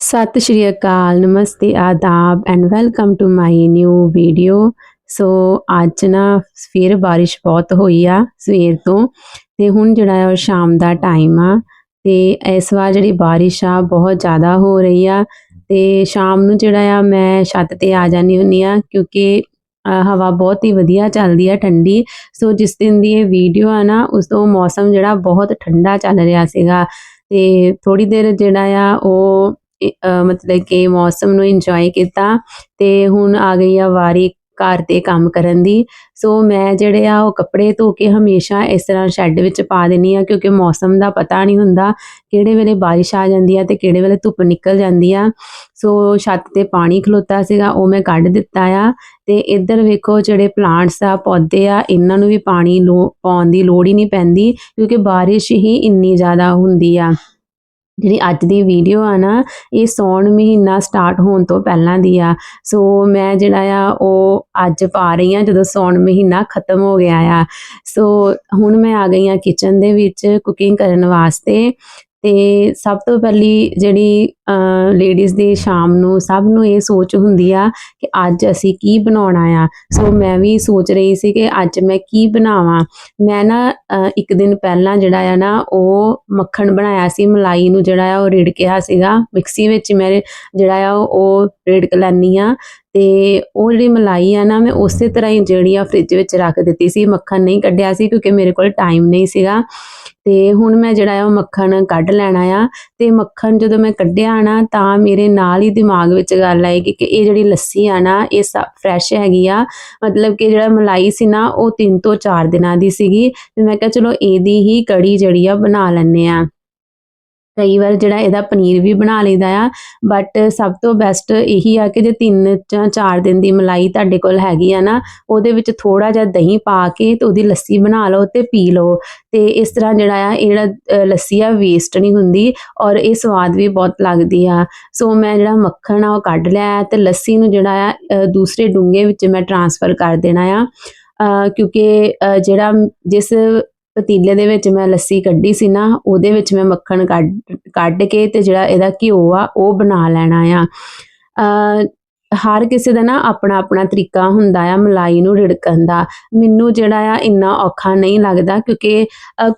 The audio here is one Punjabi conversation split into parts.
ਸਤਿ ਸ਼੍ਰੀ ਅਕਾਲ, ਨਮਸਤੇ, ਆਦਾਬ and welcome to my new video so ਅੱਜ ਨਾ ਫਿਰ ਬਾਰਿਸ਼ ਬਹੁਤ ਹੋਈ ਆ ਸਵੇਰ ਤੋਂ ਤੇ ਹੁਣ ਜਿਹੜਾ ਆ ਉਹ ਸ਼ਾਮ ਦਾ ਟਾਈਮ ਆ ਤੇ ਇਸ ਵਾਰ ਜਿਹੜੀ ਬਾਰਿਸ਼ ਆ ਬਹੁਤ ਜ਼ਿਆਦਾ ਹੋ ਰਹੀ ਆ ਤੇ ਸ਼ਾਮ ਨੂੰ ਜਿਹੜਾ ਆ ਮੈਂ ਛੱਤ ਤੇ ਆ ਜਾਂਦੀ ਹੁੰਨੀ ਆ ਕਿਉਂਕਿ ਹਵਾ ਬਹੁਤ ਹੀ ਵਧੀਆ ਚੱਲਦੀ ਆ ਠੰਡੀ। ਸੋ ਜਿਸ ਦਿਨ ਦੀ ਇਹ ਵੀਡੀਓ ਆ ਨਾ, ਉਸ ਤੋਂ ਮੌਸਮ ਜਿਹੜਾ ਬਹੁਤ ਠੰਡਾ ਚੱਲ ਰਿਹਾ ਸੀਗਾ। ਤੇ ਥੋੜੀ ਦੇਰ ਜਿਹੜਾ ਆ ਉਹ ਮਤਲਬ ਕਿ ਮੌਸਮ ਨੂੰ ਇੰਜੋਏ ਕੀਤਾ ਤੇ ਹੁਣ ਆ ਗਈ ਆ ਵਾਰੀ ਘਰ ਦੇ ਕੰਮ ਕਰਨ ਦੀ। ਸੋ ਮੈਂ ਜਿਹੜੇ ਆ ਉਹ ਕੱਪੜੇ ਧੋ ਕੇ ਹਮੇਸ਼ਾ ਇਸ ਤਰ੍ਹਾਂ ਸ਼ੈੱਡ ਵਿੱਚ ਪਾ ਦਿੰਨੀ ਆ ਕਿਉਂਕਿ ਮੌਸਮ ਦਾ ਪਤਾ ਨਹੀਂ ਹੁੰਦਾ ਕਿਹੜੇ ਵੇਲੇ ਬਾਰਿਸ਼ ਆ ਜਾਂਦੀ ਆ ਤੇ ਕਿਹੜੇ ਵੇਲੇ ਧੁੱਪ ਨਿਕਲ ਜਾਂਦੀ ਆ। ਸੋ ਛੱਤ ਤੇ ਪਾਣੀ ਖਲੋਤਾ ਸੀਗਾ, ਉਹ ਮੈਂ ਕੱਢ ਦਿੱਤਾ ਆ ਤੇ ਇੱਧਰ ਵੇਖੋ ਜਿਹੜੇ ਪਲਾਂਟਸ ਆ, ਪੌਦੇ ਆ, ਇਹਨਾਂ ਨੂੰ ਵੀ ਪਾਣੀ ਲੋ, ਪਾਉਣ ਦੀ ਲੋੜ ਹੀ ਨਹੀਂ ਪੈਂਦੀ ਕਿਉਂਕਿ ਬਾਰਿਸ਼ ਹੀ ਇੰਨੀ ਜ਼ਿਆਦਾ ਹੁੰਦੀ ਆ। ਜਿਹੜੀ ਅੱਜ ਦੀ ਵੀਡੀਓ ਆ ਨਾ, ਇਹ ਸੌਣ ਮਹੀਨਾ ਸਟਾਰਟ ਹੋਣ ਤੋਂ ਪਹਿਲਾਂ ਦੀ ਆ। ਸੋ ਮੈਂ ਜਿਹੜਾ ਆ, ਉਹ ਅੱਜ ਪਾ ਰਹੀ ਆ, ਜਦੋਂ ਸੌਣ ਮਹੀਨਾ ਖਤਮ ਹੋ ਗਿਆ ਆ। ਸੋ ਹੁਣ ਮੈਂ ਆ ਗਈ ਆ ਕਿਚਨ ਦੇ ਵਿੱਚ ਕੁਕਿੰਗ ਕਰਨ ਵਾਸਤੇ। ਤੇ ਸਭ ਤੋਂ ਪਹਿਲੀ ਜਿਹੜੀ ਲੇਡੀਜ਼ ਦੀ ਸ਼ਾਮ ਨੂੰ ਸਭ ਨੂੰ ਇਹ ਸੋਚ ਹੁੰਦੀ ਆ ਕਿ ਅੱਜ ਅਸੀਂ ਕੀ ਬਣਾਉਣਾ ਆ। ਸੋ ਮੈਂ ਵੀ ਸੋਚ ਰਹੀ ਸੀ ਕਿ ਅੱਜ ਮੈਂ ਕੀ ਬਣਾਵਾਂ। ਮੈਂ ਨਾ ਇੱਕ ਦਿਨ ਪਹਿਲਾਂ ਜਿਹੜਾ ਆ ਨਾ, ਉਹ ਮੱਖਣ ਬਣਾਇਆ ਸੀ, ਮਲਾਈ ਨੂੰ ਜਿਹੜਾ ਆ ਉਹ ਰਿੜਕਿਆ ਸੀਗਾ। ਮਿਕਸੀ ਵਿੱਚ ਮੈਂ ਜਿਹੜਾ ਆ ਉਹ ਰਿੜਕ ਲੈਂਦੀ ਆ ਤੇ ਉਹ ਜਿਹੜੀ ਮਲਾਈ ਆ ਨਾ, ਮੈਂ ਉਸੇ ਤਰ੍ਹਾਂ ਹੀ ਜਿਹੜੀ ਆ ਫ੍ਰਿਜ ਵਿੱਚ ਰੱਖ ਦਿੱਤੀ ਸੀ। ਮੱਖਣ ਨਹੀਂ ਕੱਢਿਆ ਸੀ ਕਿਉਂਕਿ ਮੇਰੇ ਕੋਲ ਟਾਈਮ ਨਹੀਂ ਸੀਗਾ। ਤੇ ਹੁਣ ਮੈਂ ਜਿਹੜਾ ਆ ਉਹ ਮੱਖਣ ਕੱਢ ਲੈਣਾ ਆ ਤੇ ਮੱਖਣ ਜਦੋਂ ਮੈਂ ਕੱਢਿਆ ਨਾ ਤਾਂ ਮੇਰੇ ਨਾਲ ਹੀ ਦਿਮਾਗ ਵਿੱਚ ਗੱਲ ਆਈ ਕਿ ਇਹ ਜਿਹੜੀ ਲੱਸੀ ਆ ਨਾ, ਇਹ ਫਰੈਸ਼ ਹੈਗੀ ਆ। ਮਤਲਬ ਕਿ ਜਿਹੜਾ ਮਲਾਈ ਸੀ ਨਾ, ਉਹ 3 ਤੋਂ 4 ਦਿਨਾਂ ਦੀ ਸੀਗੀ। ਤੇ ਮੈਂ ਕਿਹਾ ਚਲੋ ਇਹਦੀ ਹੀ ਕੜੀ ਜਿਹੜੀ ਆ ਬਣਾ ਲੈਂਦੇ ਆ। ਕਈ ਵਾਰ ਜਿਹੜਾ ਇਹਦਾ ਪਨੀਰ ਵੀ ਬਣਾ ਲਈਦਾ ਆ ਬਟ ਸਭ ਤੋਂ ਬੈਸਟ ਇਹੀ ਆ ਕਿ ਜੇ 3 ਜਾਂ 4 ਦਿਨ ਦੀ ਮਲਾਈ ਤੁਹਾਡੇ ਕੋਲ ਹੈਗੀ ਆ ਨਾ, ਉਹਦੇ ਵਿੱਚ ਥੋੜਾ ਜਿਹਾ ਦਹੀਂ ਪਾ ਕੇ ਤੇ ਉਹਦੀ ਲੱਸੀ ਬਣਾ ਲਓ ਤੇ ਪੀ ਲਓ। ਤੇ ਇਸ ਤਰ੍ਹਾਂ ਜਿਹੜਾ ਆ, ਇਹ ਜਿਹੜਾ ਲੱਸੀ ਆ ਵੇਸਟ ਨਹੀਂ ਹੁੰਦੀ ਔਰ ਇਹ ਸਵਾਦ ਵੀ ਬਹੁਤ ਲੱਗਦੀ ਆ। ਸੋ ਮੈਂ ਜਿਹੜਾ ਮੱਖਣ ਆ ਉਹ ਕੱਢ ਲਿਆ ਤੇ ਲੱਸੀ ਨੂੰ ਜਿਹੜਾ ਆ ਦੂਸਰੇ ਡੂੰਘੇ ਵਿੱਚ ਮੈਂ ਟ੍ਰਾਂਸਫਰ ਕਰ ਦੇਣਾ ਆ। ਕਿਉਂਕਿ ਜਿਹੜਾ ਜਿਸ ਪਤੀਲੇ ਦੇ ਵਿੱਚ ਮੈਂ ਲੱਸੀ ਕੱਢੀ ਸੀ ਨਾ, ਉਹਦੇ ਵਿੱਚ ਮੈਂ ਮੱਖਣ ਕੱਢ ਕੱਢ ਕੇ ਤੇ ਜਿਹੜਾ ਇਹਦਾ ਘਿਓ ਆ, ਉਹ ਬਣਾ ਲੈਣਾ ਆ। ਹਰ ਕਿਸੇ ਦਾ ਨਾ ਆਪਣਾ ਆਪਣਾ ਤਰੀਕਾ ਹੁੰਦਾ ਆ ਮਲਾਈ ਨੂੰ ਰਿੜਕਣ ਦਾ। ਮੈਨੂੰ ਜਿਹੜਾ ਆ ਇੰਨਾ ਔਖਾ ਨਹੀਂ ਲੱਗਦਾ ਕਿਉਂਕਿ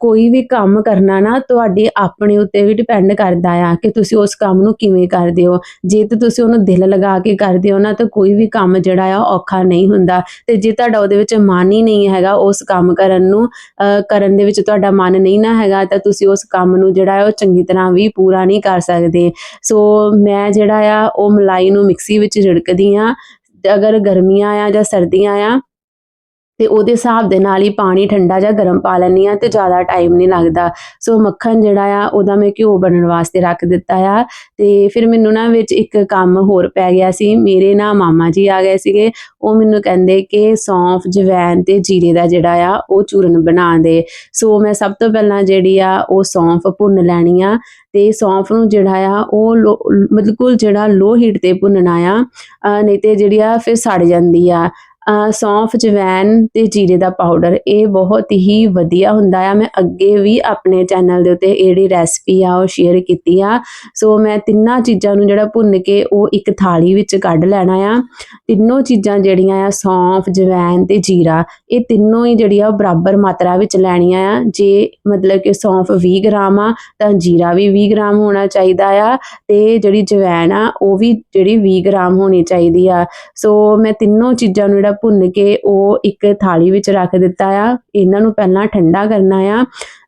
ਕੋਈ ਵੀ ਕੰਮ ਕਰਨਾ ਨਾ ਤੁਹਾਡੇ ਆਪਣੇ ਉੱਤੇ ਵੀ ਡਿਪੈਂਡ ਕਰਦਾ ਆ ਕਿ ਤੁਸੀਂ ਉਸ ਕੰਮ ਨੂੰ ਕਿਵੇਂ ਕਰਦੇ ਹੋ। ਜੇ ਤੇ ਤੁਸੀਂ ਉਹਨੂੰ ਦਿਲ ਲਗਾ ਕੇ ਕਰਦੇ ਹੋ ਨਾ ਤਾਂ ਕੋਈ ਵੀ ਕੰਮ ਜਿਹੜਾ ਆ ਔਖਾ ਨਹੀਂ ਹੁੰਦਾ। ਤੇ ਜੇ ਤੁਹਾਡਾ ਉਹਦੇ ਵਿੱਚ ਮਨ ਹੀ ਨਹੀਂ ਹੈਗਾ ਉਸ ਕੰਮ ਕਰਨ ਨੂੰ ਕਰਨ ਦੇ ਵਿੱਚ ਤੁਹਾਡਾ ਮਨ ਨਹੀਂ ਨਾ ਹੈਗਾ ਤਾਂ ਤੁਸੀਂ ਉਸ ਕੰਮ ਨੂੰ ਜਿਹੜਾ ਹੈ ਉਹ ਚੰਗੀ ਤਰ੍ਹਾਂ ਵੀ ਪੂਰਾ ਨਹੀਂ ਕਰ ਸਕਦੇ। ਸੋ ਮੈਂ ਜਿਹੜਾ ਆ ਉਹ ਮਲਾਈ ਨੂੰ ਮਿਕਸੀ ਵਿੱਚ ਰਿੜਕ ਰਿੜਕਦੀ ਆ ਅਗਰ ਗਰਮੀਆਂ ਆ ਜਾਂ ਸਰਦੀਆਂ ਆ, ਤੇ ਉਹਦੇ ਹਿਸਾਬ ਦੇ ਨਾਲ ਹੀ ਪਾਣੀ ਠੰਡਾ ਜਾਂ ਗਰਮ ਪਾ ਲੈਂਦੀ ਆ ਤੇ ਜ਼ਿਆਦਾ ਟਾਈਮ ਨਹੀਂ ਲੱਗਦਾ। ਸੋ ਮੱਖਣ ਜਿਹੜਾ ਆ, ਉਹਦਾ ਮੈਂ ਘਿਓ ਬਣਨ ਵਾਸਤੇ ਰੱਖ ਦਿੱਤਾ ਆ। ਤੇ ਫਿਰ ਮੈਨੂੰ ਨਾ ਵਿੱਚ ਇੱਕ ਕੰਮ ਹੋਰ ਪੈ ਗਿਆ ਸੀ। ਮੇਰੇ ਨਾ ਮਾਮਾ ਜੀ ਆ ਗਏ ਸੀਗੇ। ਉਹ ਮੈਨੂੰ ਕਹਿੰਦੇ ਕਿ ਸੌਂਫ ਜਵੈਨ ਤੇ ਜੀਰੇ ਦਾ ਜਿਹੜਾ ਆ, ਉਹ ਚੂਰਨ ਬਣਾ ਦੇ। ਸੋ ਮੈਂ ਸਭ ਤੋਂ ਪਹਿਲਾਂ ਜਿਹੜੀ ਆ, ਉਹ ਸੌਂਫ ਭੁੰਨ ਲੈਣੀ ਆ। ਤੇ ਸੌਂਫ ਨੂੰ ਜਿਹੜਾ ਆ ਉਹ ਲੋ- ਬਿਲਕੁਲ ਜਿਹੜਾ ਲੋ ਹੀਟ ਤੇ ਭੁੰਨਣਾ ਆ ਨਹੀਂ ਤੇ ਜਿਹੜੀ ਆ ਫਿਰ ਸੜ ਜਾਂਦੀ ਆ। ਸੌਂਫ, ਜਵੈਨ ਤੇ ਜੀਰੇ ਦਾ ਪਾਊਡਰ ਇਹ ਬਹੁਤ ਹੀ ਵਧੀਆ ਹੁੰਦਾ ਆ। ਮੈਂ ਅੱਗੇ ਵੀ ਆਪਣੇ ਚੈਨਲ ਦੇ ਉੱਤੇ ਇਹ ਜਿਹੜੀ ਰੈਸਪੀ ਆ, ਉਹ ਸ਼ੇਅਰ ਕੀਤੀ ਆ। ਸੋ ਮੈਂ ਤਿੰਨਾਂ ਚੀਜ਼ਾਂ ਨੂੰ ਜਿਹੜਾ ਭੁੰਨ ਕੇ ਉਹ ਇੱਕ ਥਾਲੀ ਵਿੱਚ ਕੱਢ ਲੈਣਾ ਆ। ਤਿੰਨੋਂ ਚੀਜ਼ਾਂ ਜਿਹੜੀਆਂ ਆ, ਸੌਂਫ, ਜਵੈਨ ਤੇ ਜੀਰਾ, ਇਹ ਤਿੰਨੋਂ ਹੀ ਜਿਹੜੀਆਂ ਉਹ ਬਰਾਬਰ ਮਾਤਰਾ ਵਿੱਚ ਲੈਣੀਆਂ ਆ। ਜੇ ਮਤਲਬ ਕਿ ਸੌਂਫ 20 ਗ੍ਰਾਮ ਆ, ਤਾਂ ਜੀਰਾ ਵੀ 20 ਗ੍ਰਾਮ ਹੋਣਾ ਚਾਹੀਦਾ ਆ ਤੇ ਜਿਹੜੀ ਜਵੈਨ ਆ, ਉਹ ਵੀ ਜਿਹੜੀ 20 ਗ੍ਰਾਮ ਹੋਣੀ ਚਾਹੀਦੀ ਆ। ਸੋ ਮੈਂ ਤਿੰਨੋਂ ਚੀਜ਼ਾਂ ਨੂੰ ਜਿਹੜਾ ਭੁੰਨ ਕੇ ਉਹ ਇੱਕ ਥਾਲੀ ਵਿੱਚ ਰੱਖ ਦਿੱਤਾ ਆ। ਇਹਨਾਂ ਨੂੰ ਪਹਿਲਾਂ ਠੰਡਾ ਕਰਨਾ ਆ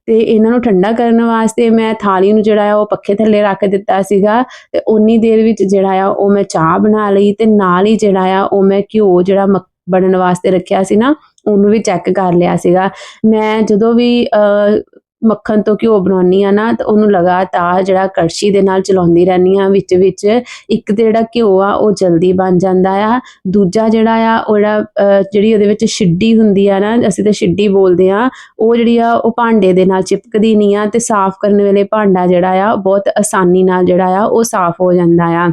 ਤੇ ਇਹਨਾਂ ਨੂੰ ਠੰਡਾ ਕਰਨ ਵਾਸਤੇ ਮੈਂ ਥਾਲੀ ਨੂੰ ਜਿਹੜਾ ਆ ਉਹ ਪੱਖੇ ਥੱਲੇ ਰੱਖ ਦਿੱਤਾ ਸੀਗਾ ਤੇ ਉਨੀ ਦੇਰ ਵਿੱਚ ਜਿਹੜਾ ਆ ਉਹ ਮੈਂ ਚਾਹ ਬਣਾ ਲਈ ਤੇ ਨਾਲ ਹੀ ਜਿਹੜਾ ਆ ਉਹ ਮੈਂ ਘਿਓ ਜਿਹੜਾ ਮੱਖ- ਬਣਨ ਵਾਸਤੇ ਰੱਖਿਆ ਸੀ ਨਾ ਉਹਨੂੰ ਵੀ ਚੈੱਕ ਕਰ ਲਿਆ ਸੀਗਾ। ਮੈਂ ਜਦੋਂ ਵੀ ਅਹ, ਮੱਖਣ ਤੋਂ ਘਿਓ ਬਣਾਉਂਦੀ ਆ ਨਾ, ਤਾਂ ਉਹਨੂੰ ਲਗਾਤਾਰ ਜਿਹੜਾ ਕੜਛੀ ਦੇ ਨਾਲ ਚਲਾਉਂਦੀ ਰਹਿੰਦੀ ਆ ਵਿੱਚ ਵਿੱਚ। ਇੱਕ ਤੇ ਜਿਹੜਾ ਘਿਓ ਆ, ਉਹ ਜਲਦੀ ਬਣ ਜਾਂਦਾ ਆ। ਦੂਜਾ ਜਿਹੜਾ ਆ, ਉਹ ਜਿਹੜਾ ਜਿਹੜੀ ਉਹਦੇ ਵਿੱਚ ਛਿੱਡੀ ਹੁੰਦੀ ਆ ਨਾ, ਅਸੀਂ ਤਾਂ ਛਿੱਡੀ ਬੋਲਦੇ ਆ ਉਹ ਜਿਹੜੀ ਆ, ਉਹ ਭਾਂਡੇ ਦੇ ਨਾਲ ਚਿਪਕਦੀ ਨਹੀਂ ਆ ਤੇ ਸਾਫ਼ ਕਰਨ ਵੇਲੇ ਭਾਂਡਾ ਜਿਹੜਾ ਆ ਬਹੁਤ ਆਸਾਨੀ ਨਾਲ ਜਿਹੜਾ ਆ, ਉਹ ਸਾਫ਼ ਹੋ ਜਾਂਦਾ ਆ।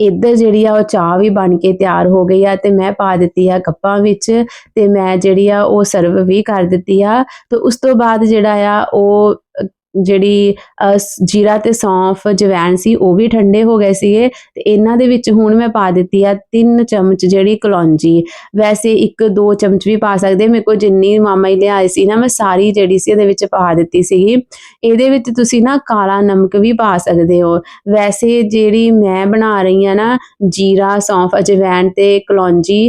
ਇੱਧਰ ਜਿਹੜੀ ਆ ਉਹ ਚਾਹ ਵੀ ਬਣ ਕੇ ਤਿਆਰ ਹੋ ਗਈ ਆ ਤੇ ਮੈਂ ਪਾ ਦਿੱਤੀ ਆ ਕੱਪਾਂ ਵਿੱਚ ਤੇ ਮੈਂ ਜਿਹੜੀ ਆ ਉਹ ਸਰਵ ਵੀ ਕਰ ਦਿੱਤੀ ਆ ਤੇ ਉਸ ਤੋਂ ਬਾਅਦ ਜਿਹੜਾ ਆ ਉਹ ਜਿਹੜੀ ਜੀਰਾ ਤੇ ਸੌਂਫ, ਜਵੈਣ ਸੀ, ਉਹ ਵੀ ਠੰਡੇ ਹੋ ਗਏ ਸੀਗੇ ਤੇ ਇਹਨਾਂ ਦੇ ਵਿੱਚ ਹੁਣ ਮੈਂ ਪਾ ਦਿੱਤੀ ਆ 3 ਚਮਚ ਜਿਹੜੀ ਕਲੌਂਜੀ। ਵੈਸੇ ਇੱਕ ਦੋ ਚਮਚ ਵੀ ਪਾ ਸਕਦੇ, ਮੇਰੇ ਕੋਲ ਜਿੰਨੀ ਮਾਮਾ ਹੀ ਲਿਆਏ ਸੀ ਨਾ, ਮੈਂ ਸਾਰੀ ਜਿਹੜੀ ਸੀ ਇਹਦੇ ਵਿੱਚ ਪਾ ਦਿੱਤੀ ਸੀਗੀ। ਇਹਦੇ ਵਿੱਚ ਤੁਸੀਂ ਨਾ ਕਾਲਾ ਨਮਕ ਵੀ ਪਾ ਸਕਦੇ ਹੋ। ਵੈਸੇ ਜਿਹੜੀ ਮੈਂ ਬਣਾ ਰਹੀ ਆ ਨਾ, ਜੀਰਾ, ਸੌਂਫ ਅਜਵੈਣ ਤੇ ਕਲੌਂਜੀ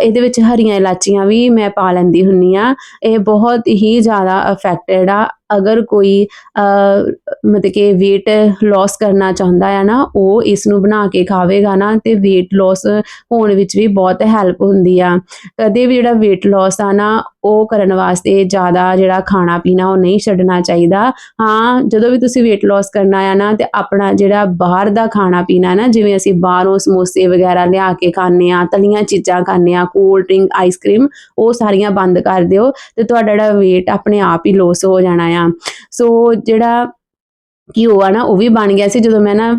ਇਹਦੇ ਵਿੱਚ ਹਰੀਆਂ ਇਲਾਚੀਆਂ ਵੀ ਮੈਂ ਪਾ ਲੈਂਦੀ ਹੁੰਨੀ ਆ। ਇਹ ਬਹੁਤ ਹੀ ਜ਼ਿਆਦਾ ਇਫੈਕਟਡ ਆ। ਅਗਰ ਕੋਈ ਅ, ਮਤਲਬ ਕਿ weight loss ਕਰਨਾ ਚਾਹੁੰਦਾ ਹੈ ਨਾ ਉਹ ਇਸ ਨੂੰ ਬਣਾ ਕੇ ਖਾਵੇਗਾ ਨਾ ਤੇ weight loss ਹੋਣ ਵਿੱਚ ਵੀ ਬਹੁਤ ਹੈਲਪ ਹੁੰਦੀ ਆ। ਕਦੇ ਵੀ ਜਿਹੜਾ weight loss ਆ ਨਾ ਉਹ ਕਰਨ ਵਾਸਤੇ ਜ਼ਿਆਦਾ ਜਿਹੜਾ ਖਾਣਾ ਪੀਣਾ ਉਹ ਨਹੀਂ ਛੱਡਣਾ ਚਾਹੀਦਾ। ਹਾਂ, ਜਦੋਂ ਵੀ ਤੁਸੀਂ weight loss ਕਰਨਾ ਆ ਨਾ ਤੇ ਆਪਣਾ ਜਿਹੜਾ ਬਾਹਰ ਦਾ ਖਾਣਾ ਪੀਣਾ ਨਾ, ਜਿਵੇਂ ਅਸੀਂ ਬਾਹਰੋਂ ਸਮੋਸੇ ਵਗੈਰਾ ਲਿਆ ਕੇ ਖਾਂਦੇ ਆ ਤਲੀਆਂ ਚੀਜ਼ਾਂ ਖਾਂਦੇ ਆ ਕੋਲਡ ਡਰਿੰਕ ਆਈਸਕ੍ਰੀਮ ਉਹ ਸਾਰੀਆਂ ਬੰਦ ਕਰ ਦਿਓ ਤੇ ਤੁਹਾਡਾ ਜਿਹੜਾ weight ਆਪਣੇ ਆਪ ਹੀ ਲੋਸ ਹੋ ਜਾਣਾ ਆ। ਸੋ ਜਿਹੜਾ ਘਿਓ ਆ ਨਾ, ਉਹ ਵੀ ਬਣ ਗਿਆ ਸੀ। ਜਦੋਂ ਮੈਂ ਨਾ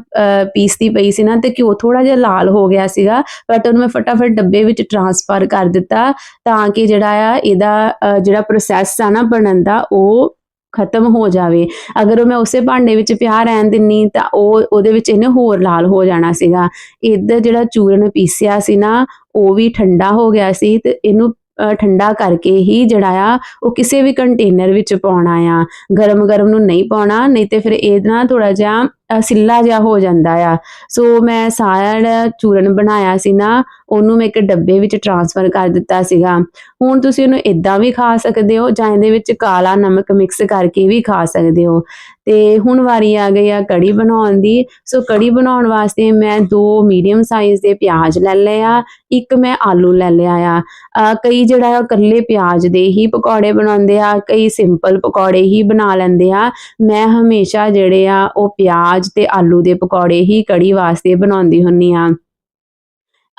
ਪੀਸਦੀ ਪਈ ਸੀ ਨਾ, ਤੇ ਘਿਓ ਥੋੜਾ ਜਿਹਾ ਲਾਲ ਹੋ ਗਿਆ ਸੀਗਾ ਬਟ ਉਹਨੂੰ ਮੈਂ ਫਟਾਫਟ ਡੱਬੇ ਵਿੱਚ ਟਰਾਂਸਫਰ ਕਰ ਦਿੱਤਾ ਤਾਂ ਕਿ ਜਿਹੜਾ ਆ, ਇਹਦਾ ਜਿਹੜਾ ਪ੍ਰੋਸੈਸ ਆ ਨਾ ਬਣਨ ਦਾ, ਉਹ ਖਤਮ ਹੋ ਜਾਵੇ। ਅਗਰ ਉਹ ਮੈਂ ਉਸੇ ਭਾਂਡੇ ਵਿੱਚ ਪਿਆ ਰਹਿਣ ਦਿੰਨੀ ਤਾਂ ਉਹ, ਉਹਦੇ ਵਿੱਚ ਇਹਨੇ ਹੋਰ ਲਾਲ ਹੋ ਜਾਣਾ ਸੀਗਾ। ਇੱਧਰ ਜਿਹੜਾ ਚੂਰਨ ਪੀਸਿਆ ਸੀ ਨਾ, ਉਹ ਵੀ ਠੰਡਾ ਹੋ ਗਿਆ ਸੀ ਤੇ ਇਹਨੂੰ ਠੰਡਾ ਕਰਕੇ ਹੀ ਜਿਹੜਾ ਆ, ਉਹ ਕਿਸੇ ਵੀ ਕੰਟੇਨਰ ਵਿੱਚ ਪਾਉਣਾ ਆ। ਗਰਮ ਗਰਮ ਨੂੰ ਨਹੀਂ ਪਾਉਣਾ, ਨਹੀਂ ਤੇ ਫਿਰ ਇਹਦੇ ਨਾਲ ਥੋੜਾ ਜਿਹਾ ਸਿੱਲਾ ਜਿਹਾ ਹੋ ਜਾਂਦਾ ਆ। ਸੋ ਮੈਂ ਸਾਰਾ ਜਿਹੜਾ ਚੂਰਨ ਬਣਾਇਆ ਸੀ ਨਾ, ਉਹਨੂੰ ਮੈਂ ਇੱਕ ਡੱਬੇ ਵਿੱਚ ਟਰਾਂਸਫਰ ਕਰ ਦਿੱਤਾ ਸੀਗਾ। ਹੁਣ ਤੁਸੀਂ ਉਹਨੂੰ ਇਦਾਂ ਵੀ ਖਾ ਸਕਦੇ ਹੋ ਜਾਂ ਇਹਦੇ ਵਿੱਚ ਕਾਲਾ ਨਮਕ ਮਿਕਸ ਕਰਕੇ ਵੀ ਖਾ ਸਕਦੇ ਹੋ। ਤੇ ਹੁਣ ਵਾਰੀ ਆ ਗਈ ਆ ਕੜੀ ਬਣਾਉਣ ਦੀ। ਸੋ ਕੜੀ ਬਣਾਉਣ ਵਾਸਤੇ ਮੈਂ ਦੋ ਮੀਡੀਅਮ ਸਾਈਜ਼ ਦੇ ਪਿਆਜ਼ ਲੈ ਲਏ ਆ, ਇੱਕ ਮੈਂ ਆਲੂ ਲੈ ਲਿਆ ਆ। ਕਈ ਜਿਹੜਾ ਆ ਇਕੱਲੇ ਪਿਆਜ਼ ਦੇ ਹੀ ਪਕੌੜੇ ਬਣਾਉਂਦੇ ਆ, ਕਈ ਸਿੰਪਲ ਪਕੌੜੇ ਹੀ ਬਣਾ ਲੈਂਦੇ ਆ। ਮੈਂ ਹਮੇਸ਼ਾ ਜਿਹੜੇ ਆ ਉਹ ਪਿਆਜ਼ ਤੇ ਆਲੂ ਦੇ ਪਕੌੜੇ ਹੀ ਕੜੀ ਵਾਸਤੇ ਬਣਾਉਂਦੀ ਹੁੰਨੀ ਆ।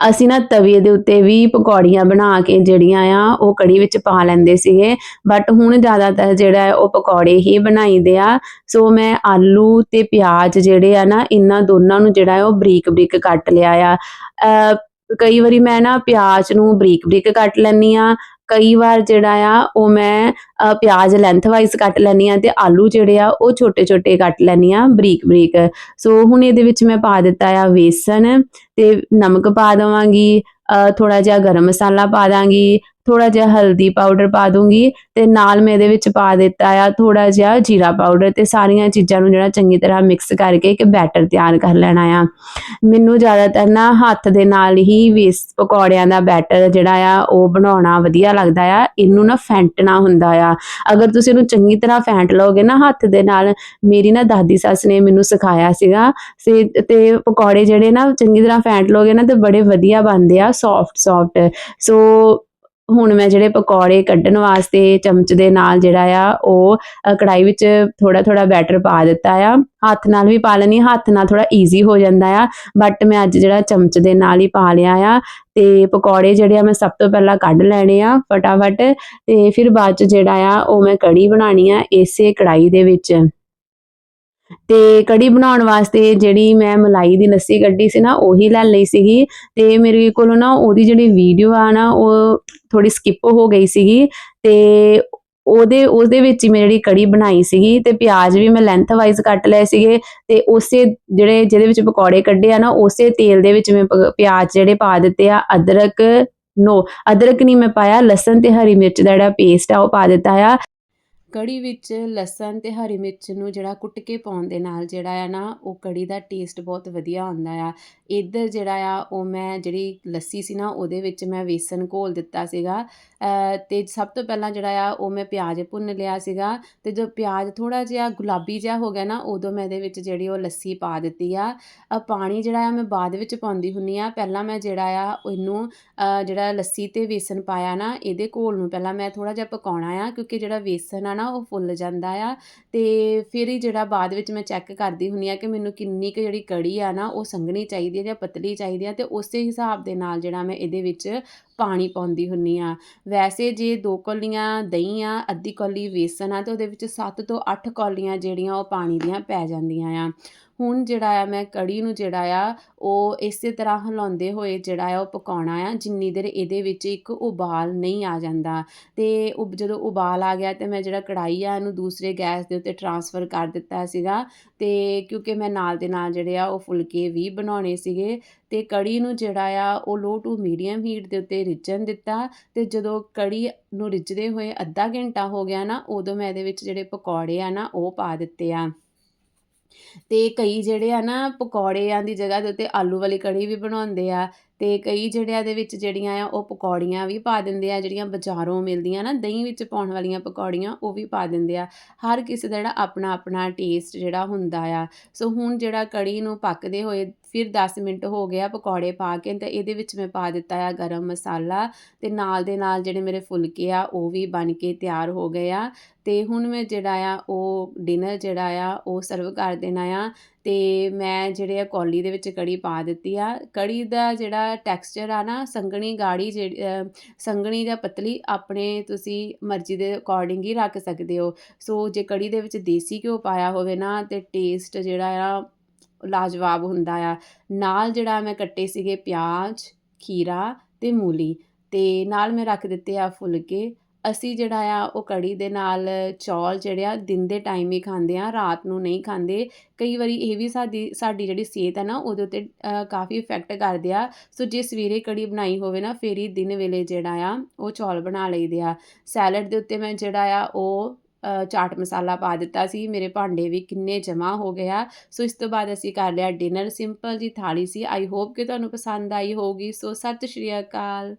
ਅਸੀਂ ਨਾ ਤਵੇ ਦੇ ਉੱਤੇ ਵੀ ਪਕੌੜੀਆਂ ਬਣਾ ਕੇ ਜਿਹੜੀਆਂ ਆ, ਉਹ ਕੜੀ ਵਿੱਚ ਪਾ ਲੈਂਦੇ ਸੀਗੇ। ਬਟ ਹੁਣ ਜ਼ਿਆਦਾਤਰ ਜਿਹੜਾ ਹੈ, ਉਹ ਪਕੌੜੇ ਹੀ ਬਣਾਈਦੇ ਆ। ਸੋ ਮੈਂ ਆਲੂ ਤੇ ਪਿਆਜ਼ ਜਿਹੜੇ ਆ ਨਾ, ਇਹਨਾਂ ਦੋਨਾਂ ਨੂੰ ਜਿਹੜਾ ਹੈ, ਉਹ ਬਰੀਕ ਬਰੀਕ ਕੱਟ ਲਿਆ ਆ। ਕਈ ਵਾਰੀ ਮੈਂ ਨਾ ਪਿਆਜ਼ ਨੂੰ ਬਰੀਕ ਬਰੀਕ ਕੱਟ ਲੈਂਦੀ ਆ। ਕਈ ਵਾਰ ਜਿਹੜਾ ਆ ਉਹ ਮੈਂ ਅ, ਪਿਆਜ਼ ਲੈਂਥ ਵਾਈਜ਼ ਕੱਟ ਲੈਂਦੀ ਆ ਤੇ ਆਲੂ ਜਿਹੜੇ ਆ ਉਹ ਛੋਟੇ ਛੋਟੇ ਕੱਟ ਲੈਂਦੀ ਆ ਬਰੀਕ ਬਰੀਕ। ਸੋ ਹੁਣ ਇਹਦੇ ਵਿੱਚ ਮੈਂ ਪਾ ਦਿੱਤਾ ਆ ਵੇਸਣ ਤੇ ਨਮਕ ਪਾ ਦਵਾਂਗੀ ਥੋੜਾ ਜਿਹਾ ਗਰਮ ਮਸਾਲਾ ਪਾ ਦਾਂਗੀ ਥੋੜਾ ਜਿਹਾ ਹਲਦੀ ਪਾਊਡਰ ਪਾ ਦੂੰਗੀ ਤੇ ਨਾਲ ਮੈਂ ਇਹਦੇ ਵਿੱਚ ਪਾ ਦਿੱਤਾ ਆ ਥੋੜਾ ਜਿਹਾ ਜੀਰਾ ਪਾਊਡਰ ਤੇ ਸਾਰੀਆਂ ਚੀਜ਼ਾਂ ਨੂੰ ਜਿਹੜਾ ਚੰਗੀ ਤਰ੍ਹਾਂ ਮਿਕਸ ਕਰਕੇ ਇੱਕ ਬੈਟਰ ਤਿਆਰ ਕਰ ਲੈਣਾ ਆ। ਮੈਨੂੰ ਜ਼ਿਆਦਾਤਰ ਨਾ ਹੱਥ ਦੇ ਨਾਲ ਹੀ ਵੇਸ ਪਕੌੜਿਆਂ ਦਾ ਬੈਟਰ ਜਿਹੜਾ ਆ, ਉਹ ਬਣਾਉਣਾ ਵਧੀਆ ਲੱਗਦਾ ਆ। ਇਹਨੂੰ ਨਾ ਫੈਂਟਣਾ ਹੁੰਦਾ ਆ। ਅਗਰ ਤੁਸੀਂ ਇਹਨੂੰ ਚੰਗੀ ਤਰ੍ਹਾਂ ਫੈਂਟ ਲਓਗੇ ਨਾ ਹੱਥ ਦੇ ਨਾਲ, ਮੇਰੀ ਨਾ ਦਾਦੀ ਸੱਸ ਨੇ ਮੈਨੂੰ ਸਿਖਾਇਆ ਸੀਗਾ ਸੇ ਤੇ ਪਕੌੜੇ ਜਿਹੜੇ ਨਾ ਚੰਗੀ ਤਰ੍ਹਾਂ ਫੈਂਟ ਲਓਗੇ ਨਾ ਤੇ ਬੜੇ ਵਧੀਆ ਬਣਦੇ ਆ ਸੌਫਟ ਸੌਫਟ ਸੋ ਹੁਣ ਮੈਂ ਜਿਹੜੇ ਪਕੌੜੇ ਕੱਢਣ ਵਾਸਤੇ ਚਮਚ ਦੇ ਨਾਲ ਜਿਹੜਾ ਆ ਉਹ ਅ, ਕੜਾਈ ਵਿੱਚ ਥੋੜਾ ਥੋੜਾ ਬੈਟਰ ਪਾ ਦਿੱਤਾ ਆ। ਹੱਥ ਨਾਲ ਵੀ ਪਾ ਲੈਣੀ ਹੱਥ ਨਾਲ ਥੋੜਾ ਈਜ਼ੀ ਹੋ ਜਾਂਦਾ ਆ। ਬਟ ਮੈਂ ਅੱਜ ਜਿਹੜਾ ਚਮਚ ਦੇ ਨਾਲ ਹੀ ਪਾ ਲਿਆ ਆ ਤੇ ਪਕੌੜੇ ਜਿਹੜੇ ਆ ਮੈਂ ਸਭ ਤੋਂ ਪਹਿਲਾਂ ਕੱਢ ਲੈਣੇ ਆ ਫਟਾਫਟ ਤੇ ਫਿਰ ਬਾਅਦ ਚ ਜਿਹੜਾ ਆ ਉਹ ਮੈਂ ਕੜੀ ਬਣਾਣੀ ਆ ਇਸੇ ਕੜਾਈ ਦੇ ਵਿੱਚ। ਤੇ ਕੜੀ ਬਣਾਉਣ ਵਾਸਤੇ ਜਿਹੜੀ ਮੈਂ ਮਲਾਈ ਦੀ ਲੱਸੀ ਕੱਢੀ ਸੀ ਨਾ ਉਹੀ ਲੈ ਲਈ ਸੀਗੀ ਤੇ ਮੇਰੇ ਕੋਲੋਂ ਨਾ ਉਹਦੀ ਜਿਹੜੀ ਵੀਡੀਓ ਆ ਨਾ ਉਹ ਥੋੜੀ ਸਕਿਪ ਹੋ ਗਈ ਸੀਗੀ ਤੇ ਉਹਦੇ ਉਹਦੇ ਵਿੱਚ ਹੀ ਮੈਂ ਜਿਹੜੀ ਕੜੀ ਬਣਾਈ ਸੀਗੀ ਤੇ ਪਿਆਜ਼ ਵੀ ਮੈਂ ਲੈਂਥ ਵਾਈਜ਼ ਕੱਟ ਲਏ ਸੀਗੇ ਤੇ ਉਸੇ ਜਿਹੜੇ, ਜਿਹਦੇ ਵਿੱਚ ਪਕੌੜੇ ਕੱਢੇ ਆ ਨਾ, ਉਸੇ ਤੇਲ ਦੇ ਵਿੱਚ ਮੈਂ ਪਿਆਜ਼ ਜਿਹੜੇ ਪਾ ਦਿੱਤੇ ਆ, ਅਦਰਕ ਨੋ ਅਦਰਕ ਨਹੀਂ ਮੈਂ ਪਾਇਆ, ਲਸਣ ਤੇ ਹਰੀ ਮਿਰਚ ਦਾ ਜਿਹੜਾ ਪੇਸਟ ਆ ਉਹ ਪਾ ਦਿੱਤਾ ਆ। ਕੜੀ ਵਿੱਚ ਲਸਣ ਤੇ ਹਰੀ ਮਿਰਚ ਨੂੰ ਜਿਹੜਾ ਕੁੱਟ ਕੇ ਪਾਉਣ ਦੇ ਨਾਲ ਜਿਹੜਾ ਆ ਨਾ ਉਹ ਕੜੀ ਦਾ ਟੇਸਟ ਬਹੁਤ ਵਧੀਆ ਆਉਂਦਾ ਆ। ਇੱਧਰ ਜਿਹੜਾ ਆ ਉਹ ਮੈਂ ਜਿਹੜੀ ਲੱਸੀ ਸੀ ਨਾ ਉਹਦੇ ਵਿੱਚ ਮੈਂ ਵੇਸਣ ਘੋਲ ਦਿੱਤਾ ਸੀਗਾ। ਅ, ਤੇ ਸਭ ਤੋਂ ਪਹਿਲਾਂ ਜਿਹੜਾ ਆ ਉਹ ਮੈਂ ਪਿਆਜ਼ ਭੁੰਨ ਲਿਆ ਸੀਗਾ। ਤੇ ਜੋ ਪਿਆਜ਼ ਥੋੜਾ ਜਿਹਾ ਗੁਲਾਬੀ ਜਿਹਾ ਹੋ ਗਿਆ ਨਾ ਉਦੋਂ ਮੈਂ ਇਹਦੇ ਵਿੱਚ ਜਿਹੜੀ ਉਹ ਲੱਸੀ ਪਾ ਦਿੱਤੀ ਆ। ਪਾਣੀ ਜਿਹੜਾ ਆ ਮੈਂ ਬਾਅਦ ਵਿੱਚ ਪਾਉਂਦੀ ਹੁੰਨੀ ਆ। ਪਹਿਲਾਂ ਮੈਂ ਜਿਹੜਾ ਆ ਉਹਨੂੰ ਜਿਹੜਾ ਲੱਸੀ ਤੇ ਵੇਸਣ ਪਾਇਆ ਨਾ ਇਹਦੇ ਘੋਲ ਨੂੰ ਪਹਿਲਾਂ ਮੈਂ ਥੋੜਾ ਜਿਹਾ ਪਕਾਉਣਾ ਆ ਕਿਉਂਕਿ ਜਿਹੜਾ ਵੇਸਣ ਆ ਨਾ ਉਹ ਫੁੱਲ ਜਾਂਦਾ ਆ। ਤੇ ਫਿਰ ਹੀ ਜਿਹੜਾ ਬਾਅਦ ਵਿੱਚ ਮੈਂ ਚੈੱਕ ਕਰਦੀ ਹੁੰਦੀ ਆ ਕਿ ਮੈਨੂੰ ਕਿੰਨੀ ਕੁ ਜਿਹੜੀ ਕੜੀ ਆ ਨਾ, ਉਹ ਸੰਘਣੀ ਚਾਹੀਦੀ ਹੈ ਜਾਂ ਪਤਲੀ ਚਾਹੀਦੀ ਆ। ਤੇ ਉਸੇ ਹਿਸਾਬ ਦੇ ਨਾਲ ਜਿਹੜਾ ਮੈਂ ਇਹਦੇ ਵਿੱਚ ਪਾਣੀ ਪਾਉਂਦੀ ਹੁੰਨੀ ਆ। ਵੈਸੇ ਜੇ ਦੋ ਕੌਲੀਆਂ ਦਹੀਂ ਆ, ਅੱਧੀ ਕੌਲੀ ਵੇਸਣ ਆ ਤੇ ਉਹਦੇ ਵਿੱਚ 7 ਤੋਂ 8 ਕੌਲੀਆਂ ਜਿਹੜੀਆਂ ਉਹ ਪਾਣੀ ਦੀਆਂ ਪੈ ਜਾਂਦੀਆਂ ਆ। ਹੁਣ ਜਿਹੜਾ ਆ ਮੈਂ ਕੜੀ ਨੂੰ ਜਿਹੜਾ ਆ, ਉਹ ਇਸੇ ਤਰ੍ਹਾਂ ਹਿਲਾਉਂਦੇ ਹੋਏ ਜਿਹੜਾ ਆ ਉਹ ਪਕਾਉਣਾ ਆ, ਜਿੰਨੀ ਦੇਰ ਇਹਦੇ ਵਿੱਚ ਇੱਕ ਉਬਾਲ ਨਹੀਂ ਆ ਜਾਂਦਾ। ਤੇ ਉਬ ਜਦੋਂ ਉਬਾਲ ਆ ਗਿਆ ਤੇ ਮੈਂ ਜਿਹੜਾ ਕੜਾਈ ਆ, ਇਹਨੂੰ ਦੂਸਰੇ ਗੈਸ ਦੇ ਉੱਤੇ ਟਰਾਂਸਫਰ ਕਰ ਦਿੱਤਾ ਸੀਗਾ। ਤੇ ਕਿਉਂਕਿ ਮੈਂ ਨਾਲ ਦੇ ਨਾਲ ਜਿਹੜੇ ਆ ਉਹ ਫੁਲਕੇ ਵੀ ਬਣਾਉਣੇ ਸੀਗੇ ਅਤੇ ਕੜੀ ਨੂੰ ਜਿਹੜਾ ਆ, ਉਹ ਲੋਅ ਟੂ ਮੀਡੀਅਮ ਹੀਟ ਦੇ ਉੱਤੇ ਰਿੱਝਣ ਦਿੱਤਾ ਅਤੇ ਜਦੋਂ ਕੜੀ ਨੂੰ ਰਿੱਝਦੇ ਹੋਏ ਅੱਧਾ ਘੰਟਾ ਹੋ ਗਿਆ ਨਾ, ਉਦੋਂ ਮੈਂ ਇਹਦੇ ਵਿੱਚ ਜਿਹੜੇ ਪਕੌੜੇ ਆ ਨਾ, ਉਹ ਪਾ ਦਿੱਤੇ ਆ। ਤੇ ਕਈ ਜਿਹੜੇ ਆ ਨਾ, ਪਕੌੜਿਆਂ ਦੀ ਜਗ੍ਹਾ ਦੇ ਉੱਤੇ ਆਲੂ ਵਾਲੀ ਕੜੀ ਵੀ ਬਣਾਉਂਦੇ ਆ ਤੇ ਕਈ ਜਿਹੜਿਆਂ ਆ ਦੇ ਵਿੱਚ ਜਿਹੜੀਆਂ ਆ, ਉਹ ਪਕੌੜੀਆਂ ਵੀ ਪਾ ਦਿੰਦੇ ਆ, ਜਿਹੜੀਆਂ ਬਾਜ਼ਾਰੋਂ ਮਿਲਦੀਆਂ ਨਾ, ਦਹੀਂ ਵਿੱਚ ਪਾਉਣ ਵਾਲੀਆਂ ਪਕੌੜੀਆਂ, ਉਹ ਵੀ ਪਾ ਦਿੰਦੇ ਆ। ਹਰ ਕਿਸੇ ਦਾ ਜਿਹੜਾ ਆਪਣਾ ਆਪਣਾ ਟੇਸਟ ਜਿਹੜਾ ਹੁੰਦਾ ਆ। ਸੋ ਹੁਣ ਜਿਹੜਾ ਕੜੀ ਨੂੰ ਪੱਕਦੇ ਹੋਏ ਫਿਰ 10 ਮਿੰਟ ਹੋ ਗਿਆ ਪਕੌੜੇ ਪਾ ਕੇ ਤੇ ਇਹਦੇ ਵਿੱਚ ਮੈਂ ਪਾ ਦਿੱਤਾ ਆ ਗਰਮ ਮਸਾਲਾ ਤੇ ਨਾਲ ਦੇ ਨਾਲ ਜਿਹੜੇ ਮੇਰੇ ਫੁਲਕੇ ਆ ਉਹ ਵੀ ਬਣ ਕੇ ਤਿਆਰ ਹੋ ਗਏ ਆ। ਤੇ ਹੁਣ ਮੈਂ ਜਿਹੜਾ ਆ ਉਹ ਡਿਨਰ ਜਿਹੜਾ ਆ ਉਹ ਸਰਵ ਕਰ ਦੇਣਾ ਆ। ਤੇ ਮੈਂ ਜਿਹੜੇ ਆ ਕੌਲੀ ਦੇ ਵਿੱਚ ਕੜੀ ਪਾ ਦਿੱਤੀ ਆ। ਕੜੀ ਦਾ ਜਿਹੜਾ ਟੈਕਸਚਰ ਆ ਨਾ ਸੰਘਣੀ ਗਾੜੀ ਜਿਹੜੀ ਸੰਘਣੀ ਜਾਂ ਪਤਲੀ ਆਪਣੇ ਤੁਸੀਂ ਮਰਜ਼ੀ ਦੇ ਅਕੋਰਡਿੰਗ ਹੀ ਰੱਖ ਸਕਦੇ ਹੋ। ਸੋ ਜੇ ਕੜੀ ਦੇ ਵਿੱਚ ਦੇਸੀ ਘਿਓ ਪਾਇਆ ਹੋਵੇ ਨਾ ਤੇ ਟੇਸਟ ਜਿਹੜਾ ਆ ਲਾਜਵਾਬ ਹੁੰਦਾ ਆ। ਨਾਲ ਜਿਹੜਾ ਮੈਂ ਕੱਟੇ ਸੀਗੇ ਪਿਆਜ਼, ਖੀਰਾ ਤੇ ਮੂਲੀ ਤੇ ਨਾਲ ਮੈਂ ਰੱਖ ਦਿੱਤੇ ਆ ਫੁਲਕੇ। ਅਸੀਂ ਜਿਹੜਾ ਆ ਉਹ ਕੜੀ ਦੇ ਨਾਲ ਚੌਲ ਜਿਹੜੇ ਆ ਦਿਨ ਦੇ ਟਾਈਮ ਹੀ ਖਾਂਦੇ ਆ, ਰਾਤ ਨੂੰ ਨਹੀਂ ਖਾਂਦੇ। ਕਈ ਵਾਰੀ ਇਹ ਵੀ ਸਾਡੀ ਸਾਡੀ ਜਿਹੜੀ ਸਿਹਤ ਹੈ ਨਾ ਉਹਦੇ ਉੱਤੇ ਕਾਫੀ ਇਫੈਕਟ ਕਰਦੇ ਆ। ਸੋ ਜੇ ਸਵੇਰੇ ਕੜੀ ਬਣਾਈ ਹੋਵੇ ਨਾ, ਫਿਰ ਹੀ ਦਿਨ ਵੇਲੇ ਜਿਹੜਾ ਆ ਉਹ ਚੌਲ ਬਣਾ ਲਈਦੇ ਆ। ਸੈਲਡ ਦੇ ਉੱਤੇ ਮੈਂ ਜਿਹੜਾ ਆ ਉਹ ਚਾਟ ਮਸਾਲਾ ਪਾ ਦਿੱਤਾ ਸੀ, ਮੇਰੇ ਭਾਂਡੇ ਵੀ ਕਿੰਨੇ ਜਮਾ ਹੋ ਗਿਆ ਸੋ ਇਸ ਤੋਂ ਬਾਅਦ ਅਸੀਂ ਕਰ ਲਿਆ ਡਿਨਰ, ਸਿੰਪਲ ਜੀ ਥਾਲੀ ਸੀ। ਆਈ ਹੋਪ ਕਿ ਤੁਹਾਨੂੰ ਪਸੰਦ ਆਈ ਹੋਊਗੀ। ਸੋ ਸਤਿ ਸ਼੍ਰੀ ਅਕਾਲ।